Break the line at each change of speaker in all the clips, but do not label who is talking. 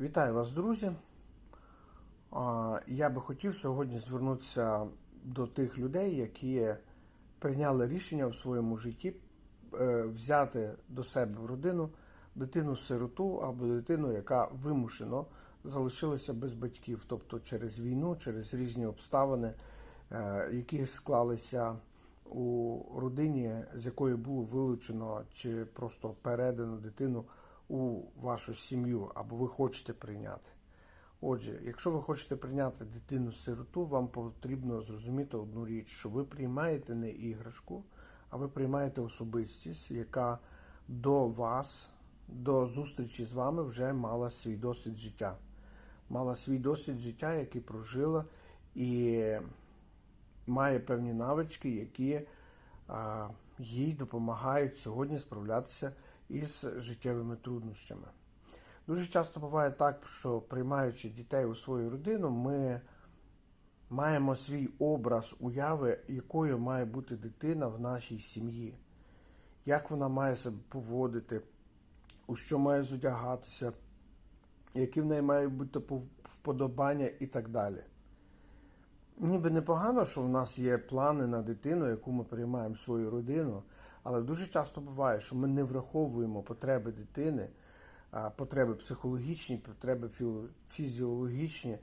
Вітаю вас, друзі. Я би хотів сьогодні звернутися до тих людей, які прийняли рішення в своєму житті е, взяти до себе в родину дитину-сироту або дитину, яка вимушено залишилася без батьків, тобто через війну, через різні обставини, е, які склалися у родині, з якої було вилучено чи просто передано дитину у вашу сім'ю, або ви хочете прийняти. Отже, якщо ви хочете прийняти дитину-сироту, вам потрібно зрозуміти одну річ, що ви приймаєте не іграшку, а ви приймаєте особистість, яка до вас, до зустрічі з вами вже мала свій досвід життя. Мала свій досвід життя, який прожила, і має певні навички, які їй допомагають сьогодні справлятися із життєвими труднощами. Дуже часто буває так, що приймаючи дітей у свою родину, ми маємо свій образ уяви, якою має бути дитина в нашій сім'ї, як вона має себе поводити, у що має зодягатися, які в неї мають бути вподобання і так далі. Ніби непогано, що в нас є плани на дитину, яку ми приймаємо в свою родину, але дуже часто буває, що ми не враховуємо потреби дитини, потреби психологічні, потреби фізіологічні,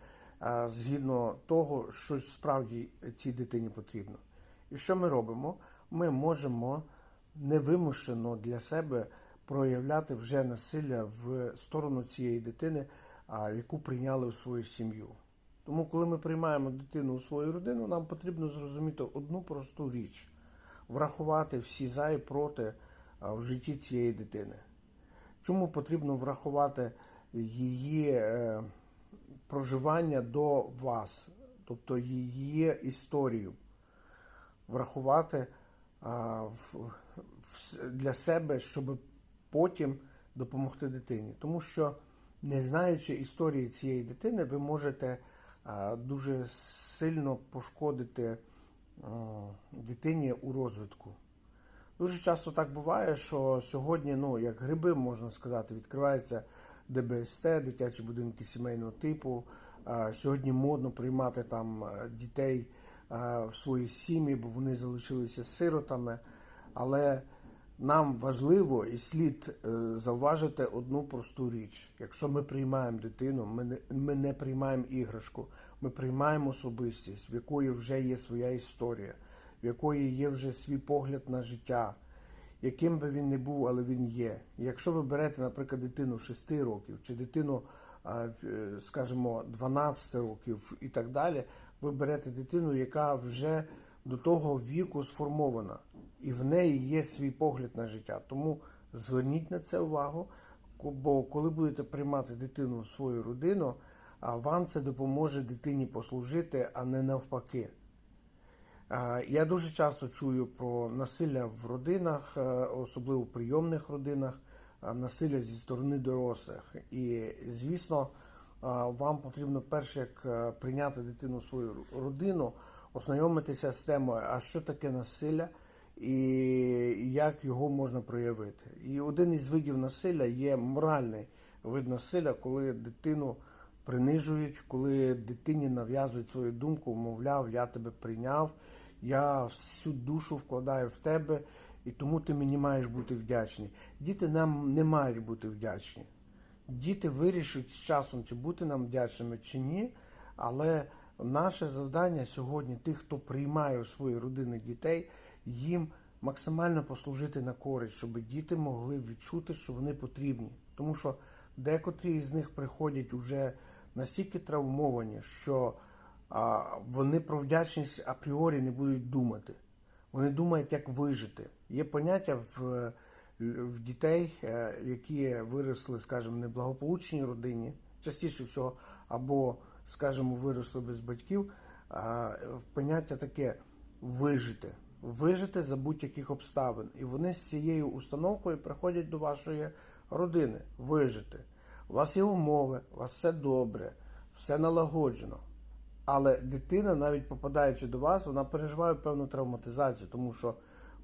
згідно того, що справді цій дитині потрібно. І що ми робимо? Ми можемо невимушено для себе проявляти вже насилля в сторону цієї дитини, яку прийняли в свою сім'ю. Тому, коли ми приймаємо дитину у свою родину, нам потрібно зрозуміти одну просту річ: врахувати всі за і проти в житті цієї дитини. Чому потрібно врахувати її е, проживання до вас, тобто її історію, врахувати в- для себе, щоб потім допомогти дитині. Тому що, не знаючи історії цієї дитини, ви можете дуже сильно пошкодити дитині у розвитку. Дуже часто так буває, що сьогодні, ну, як гриби, можна сказати, відкривається ДБСТ, дитячі будинки сімейного типу. Сьогодні модно приймати там е, дітей е, в свої сім'ї, бо вони залишилися сиротами. Але нам важливо і слід е, завважити одну просту річ. Якщо ми приймаємо дитину, ми не, ми не приймаємо іграшку, ми приймаємо особистість, в якої вже є своя історія, в якої є вже свій погляд на життя, яким би він не був, але він є. Якщо ви берете, наприклад, дитину 6 років чи дитину, е, скажімо, 12 років і так далі, ви берете дитину, яка вже до того віку сформована, і в неї є свій погляд на життя. Тому зверніть на це увагу, бо коли будете приймати дитину в свою родину, вам це допоможе дитині послужити, а не навпаки. Я дуже часто чую про насилля в родинах, е, особливо в прийомних родинах, насилля зі сторони дорослих. І, звісно, вам потрібно перше, як е, прийняти дитину в свою родину, ознайомитися з темою, а що таке насилля і як його можна проявити. І один із видів насилля є моральний вид насилля, коли дитину принижують, коли дитині нав'язують свою думку, мовляв, я тебе прийняв, я всю душу вкладаю в тебе, і тому ти мені маєш бути вдячний. Діти нам не мають бути вдячні. Діти вирішують з часом, чи бути нам вдячними, чи ні. Але наше завдання сьогодні, тих, хто приймає у свої родини дітей, їм максимально послужити на користь, щоб діти могли відчути, що вони потрібні. Тому що декотрі з них приходять уже настільки травмовані, що а, вони про вдячність апріорі не будуть думати. Вони думають, як вижити. Є поняття в, в дітей, е, які виросли, скажімо, в неблагополучній родині, частіше всього, або, скажімо, виросли без батьків. Поняття таке вижити. Вижити за будь-яких обставин. І вони з цією установкою приходять до вашої родини. Вижити. У вас є умови, у вас все добре, все налагоджено. Але дитина, навіть попадаючи до вас, вона переживає певну травматизацію, тому що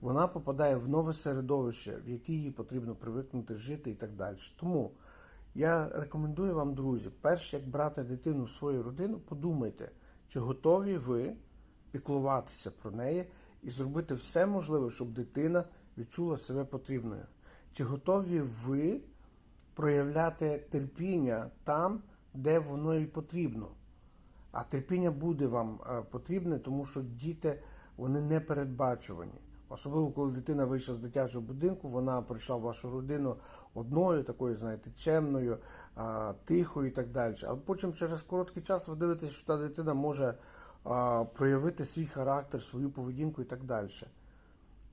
вона попадає в нове середовище, в яке їй потрібно привикнути жити і так далі. Тому Я рекомендую вам, друзі, перш як брати дитину в свою родину, подумайте, чи готові ви піклуватися про неї і зробити все можливе, щоб дитина відчула себе потрібною. Чи готові ви проявляти терпіння там, де воно і потрібно? А терпіння буде вам е, потрібне, тому що діти вони не передбачувані. Особливо, коли дитина вийшла з дитячого будинку, вона прийшла в вашу родину одною, такою, знаєте, чемною, тихою і так далі. Але потім через короткий час ви дивитесь, що та дитина може проявити свій характер, свою поведінку і так далі.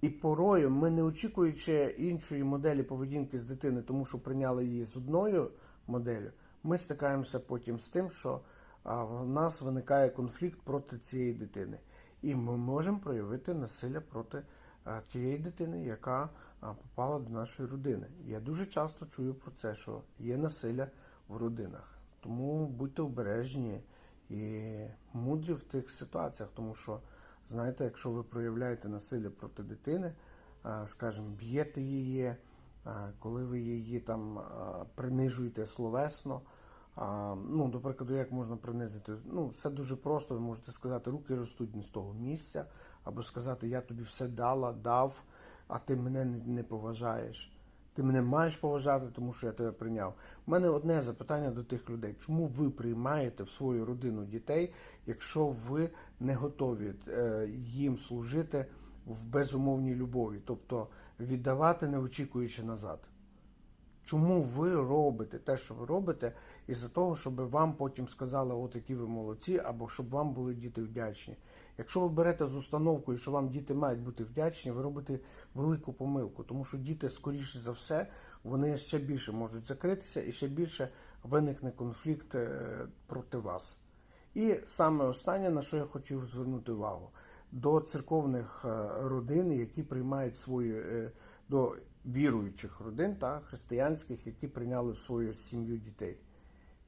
І порою ми, не очікуючи іншої моделі поведінки з дитини, тому що прийняли її з одною моделлю, ми стикаємося потім з тим, що в нас виникає конфлікт проти цієї дитини. І ми можемо проявити насилля проти тієї дитини, яка попала до нашої родини. Я дуже часто чую про це, що є насилля в родинах. Тому будьте обережні і мудрі в тих ситуаціях, тому що, знаєте, якщо ви проявляєте насилля проти дитини, скажімо, б'єте її, коли ви її там принижуєте словесно. Ну, до прикладу, як можна принизити? Ну, все дуже просто. Ви можете сказати, руки ростуть не з того місця, або сказати, я тобі все дала, дав, а ти мене не, не поважаєш. Ти мене маєш поважати, тому що я тебе прийняв. У мене одне запитання до тих людей: чому ви приймаєте в свою родину дітей, якщо ви не готові е, їм служити в безумовній любові, тобто віддавати, не очікуючи назад? Чому ви робите те, що ви робите, із-за того, щоб вам потім сказали, от які ви молодці, або щоб вам були діти вдячні. Якщо ви берете з установкою, що вам діти мають бути вдячні, ви робите велику помилку, тому що діти, скоріше за все, вони ще більше можуть закритися і ще більше виникне конфлікт е, проти вас. І саме останнє, на що я хотів звернути увагу, до церковних е, родин, які приймають свої е, до віруючих родин та християнських, які прийняли в свою сім'ю дітей.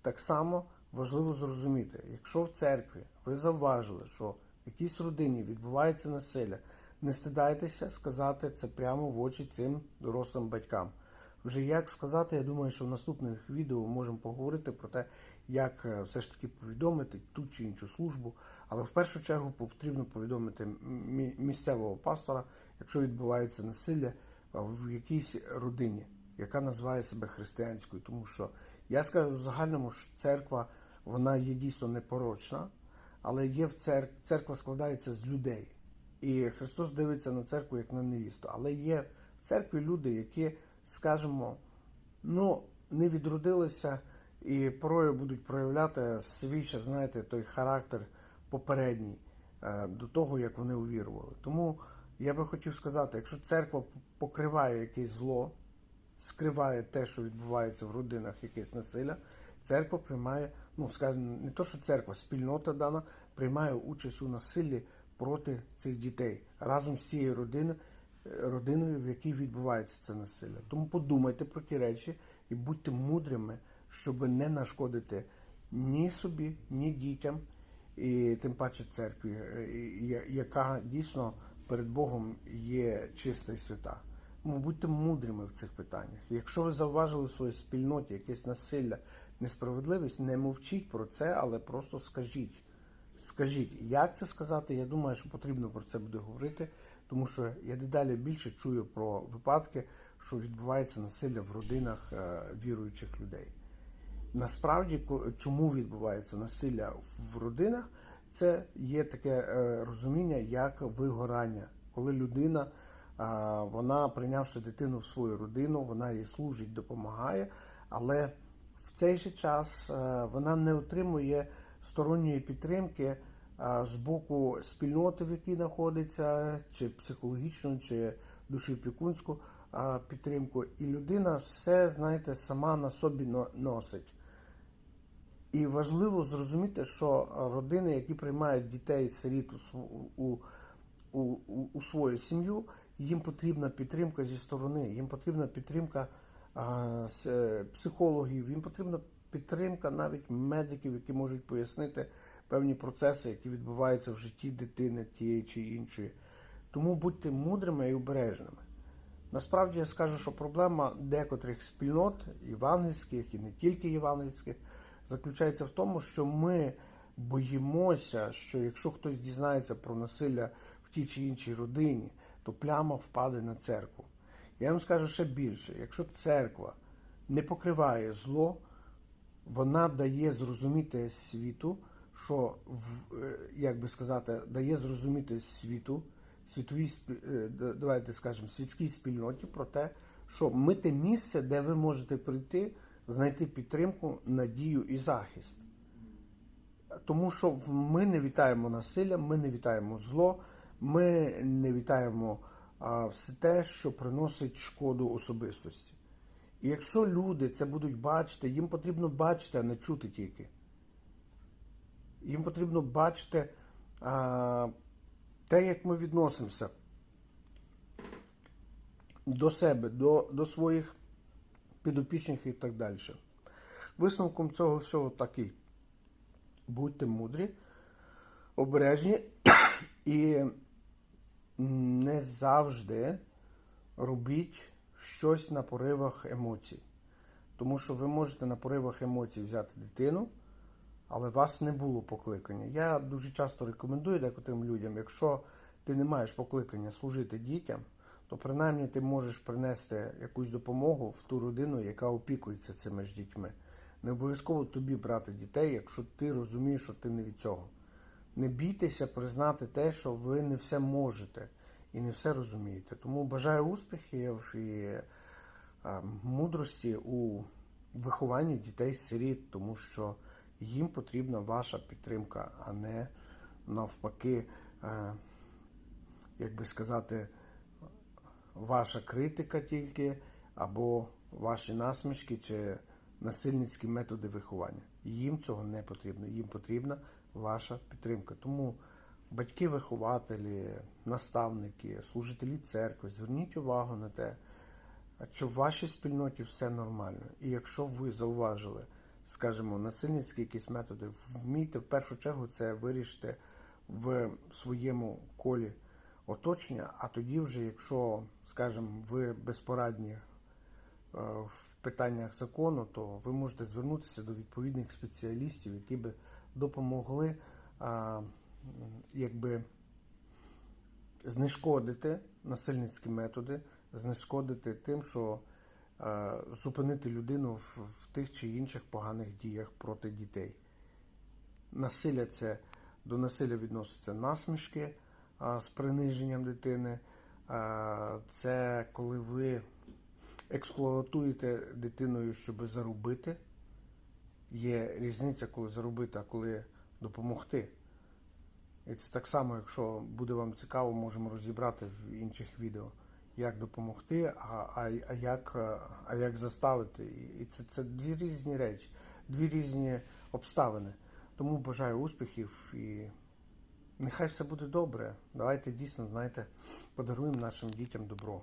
Так само важливо зрозуміти, якщо в церкві ви завважили, що якійсь родині відбувається насилля, не стидайтеся сказати це прямо в очі цим дорослим батькам. Вже як сказати, я думаю, що в наступних відео ми можемо поговорити про те, як е, все ж таки повідомити ту чи іншу службу. Але в першу чергу потрібно повідомити місцевого пастора, якщо відбувається насилля е, в якійсь родині, яка називає себе християнською. Тому що я скажу в загальному, що церква вона є дійсно непорочна, але є в церкві, церква складається з людей. І Христос дивиться на церкву як на невісту. Але є в церкві люди, які, скажімо, ну, не відродилися і порою будуть проявляти свій, ще, знаєте, той характер попередній е, до того, як вони увірували. Тому я би хотів сказати, якщо церква покриває якесь зло, скриває те, що відбувається в родинах, якесь насилля, церква приймає, ну скажімо, не то, що церква, спільнота дана приймає участь у насиллі проти цих дітей разом з цією родиною, родиною, в якій відбувається це насилля. Тому подумайте про ті речі і будьте мудрими, щоб не нашкодити ні собі, ні дітям, і тим паче церкві, е, яка дійсно перед Богом є чиста і свята. Ну, будьте мудрими в цих питаннях. Якщо ви завважили в своїй спільноті якесь насилля, несправедливість, не мовчіть про це, але просто скажіть. Скажіть, як це сказати? Я думаю, що потрібно про це буде говорити, тому що я дедалі більше чую про випадки, що відбувається насилля в родинах е, віруючих людей. Насправді, чому відбувається насилля в родинах, це є таке е, розуміння, як вигорання, коли людина, вона прийнявши дитину в свою родину, вона їй служить, допомагає, але в цей же час е, вона не отримує сторонньої підтримки з боку спільноти, в якій знаходиться, чи психологічну, чи душеопікунську а, підтримку. І людина все, знаєте, сама на собі носить. І важливо зрозуміти, що родини, які приймають дітей сиріт у, у, у, свою сім'ю, їм потрібна підтримка зі сторони, їм потрібна підтримка е, психологів, їм потрібна підтримка навіть медиків, які можуть пояснити певні процеси, які відбуваються в житті дитини тієї чи іншої. Тому будьте мудрими і обережними. Насправді я скажу, що проблема декотрих спільнот, євангельських і не тільки євангельських, заключається в тому, що ми боїмося, що якщо хтось дізнається про насилля в тій чи іншій родині, то пляма впаде на церкву. Я вам скажу ще більше: якщо церква не покриває зло, вона дає зрозуміти світу, що е, як би сказати, дає зрозуміти світу, світовій е, давайте скажемо, світській спільноті про те, що ми те місце, де ви можете прийти, знайти підтримку, надію і захист. Тому що ми не вітаємо насилля, ми не вітаємо зло, ми не вітаємо а, все те, що приносить шкоду особистості. І якщо люди це будуть бачити, їм потрібно бачити, а не чути тільки. Їм потрібно бачити а, те, як ми відносимося до себе, до, до своїх підопічних і так далі. Висновком цього всього такий. Будьте мудрі, обережні і не завжди робіть щось на поривах емоцій. Тому що ви можете на поривах емоцій взяти дитину, але вас не було покликання. Я дуже часто рекомендую декотрим людям, якщо ти не маєш покликання служити дітям, то принаймні ти можеш принести якусь допомогу в ту родину, яка опікується цими ж дітьми. Не обов'язково тобі брати дітей, якщо ти розумієш, що ти не від цього. Не бійтеся признати те, що ви не все можете і не все розумієте. Тому бажаю успіхів і мудрості у вихованні дітей-сиріт, тому що їм потрібна ваша підтримка, а не навпаки, е, як би сказати, ваша критика тільки, або ваші насмішки чи насильницькі методи виховання. Їм цього не потрібно. Їм потрібна ваша підтримка. Тому батьки-вихователі, наставники, служителі церкви, зверніть увагу на те, що в вашій спільноті все нормально. І якщо ви зауважили, скажімо, насильницькі якісь методи, вмійте в першу чергу це вирішити в своєму колі оточення, а тоді вже, якщо, скажімо, ви безпорадні е, в питаннях закону, то ви можете звернутися до відповідних спеціалістів, які би допомогли а, якби знешкодити насильницькі методи, знешкодити тим, що е, зупинити людину в, в тих чи інших поганих діях проти дітей. Насилля це до насилля відносяться насмішки а, з приниженням дитини. А, це коли ви експлуатуєте дитиною, щоб заробити. Є різниця, коли заробити, а коли допомогти. І це так само, якщо буде вам цікаво, можемо розібрати в інших відео, як допомогти, а, а, а, як, е, а як заставити. І це, це дві різні речі, дві різні обставини. Тому бажаю успіхів і нехай все буде добре. Давайте дійсно, знаєте, подаруємо нашим дітям добро.